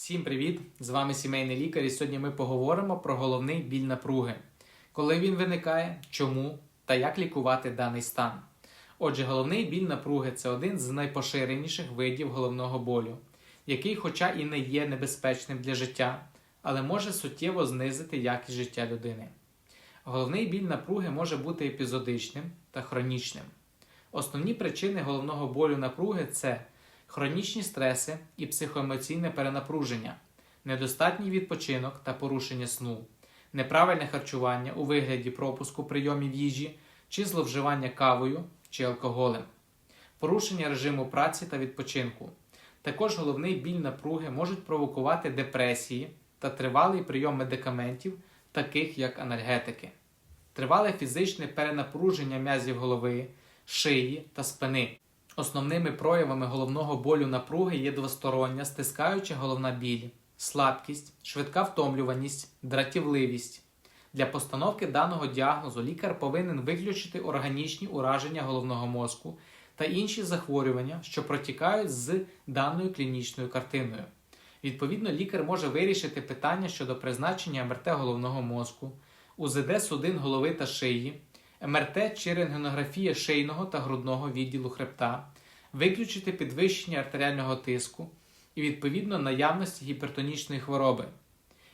Всім привіт! З вами сімейний лікар, і сьогодні ми поговоримо про головний біль напруги, коли він виникає, чому та як лікувати даний стан. Отже, головний біль напруги це один з найпоширеніших видів головного болю, який, хоча і не є небезпечним для життя, але може суттєво знизити якість життя людини. Головний біль напруги може бути епізодичним та хронічним. Основні причини головного болю напруги це хронічні стреси і психоемоційне перенапруження, недостатній відпочинок та порушення сну, неправильне харчування у вигляді пропуску прийомів їжі чи зловживання кавою чи алкоголем, порушення режиму праці та відпочинку. Також головний біль напруги можуть провокувати депресії та тривалий прийом медикаментів, таких як анальгетики, тривале фізичне перенапруження м'язів голови, шиї та спини. Основними проявами головного болю напруги є двостороння, стискаюча головна біль, слабкість, швидка втомлюваність, дратівливість. Для постановки даного діагнозу лікар повинен виключити органічні ураження головного мозку та інші захворювання, що протікають з даною клінічною картиною. Відповідно, лікар може вирішити питання щодо призначення МРТ головного мозку, УЗД судин голови та шиї, МРТ чи рентгенографія шийного та грудного відділу хребта, виключити підвищення артеріального тиску і відповідно наявності гіпертонічної хвороби.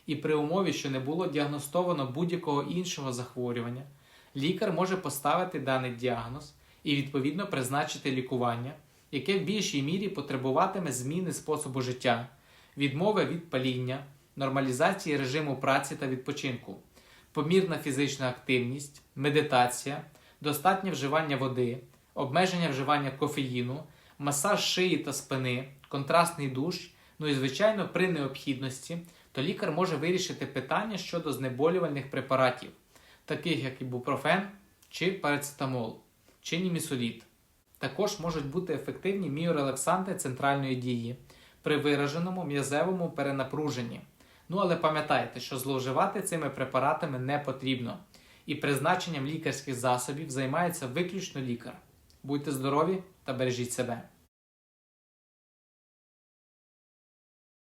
І при умові, що не було діагностовано будь-якого іншого захворювання, лікар може поставити даний діагноз і відповідно призначити лікування, яке в більшій мірі потребуватиме зміни способу життя, відмови від паління, нормалізації режиму праці та відпочинку, помірна фізична активність, медитація, достатнє вживання води, обмеження вживання кофеїну, масаж шиї та спини, контрастний душ. Ну і, звичайно, при необхідності, то лікар може вирішити питання щодо знеболювальних препаратів, таких як ібупрофен чи парацетамол, чи німісоліт. Також можуть бути ефективні міорелаксанти центральної дії при вираженому м'язевому перенапруженні. Ну але пам'ятайте, що зловживати цими препаратами не потрібно, і призначенням лікарських засобів займається виключно лікар. Будьте здорові та бережіть себе.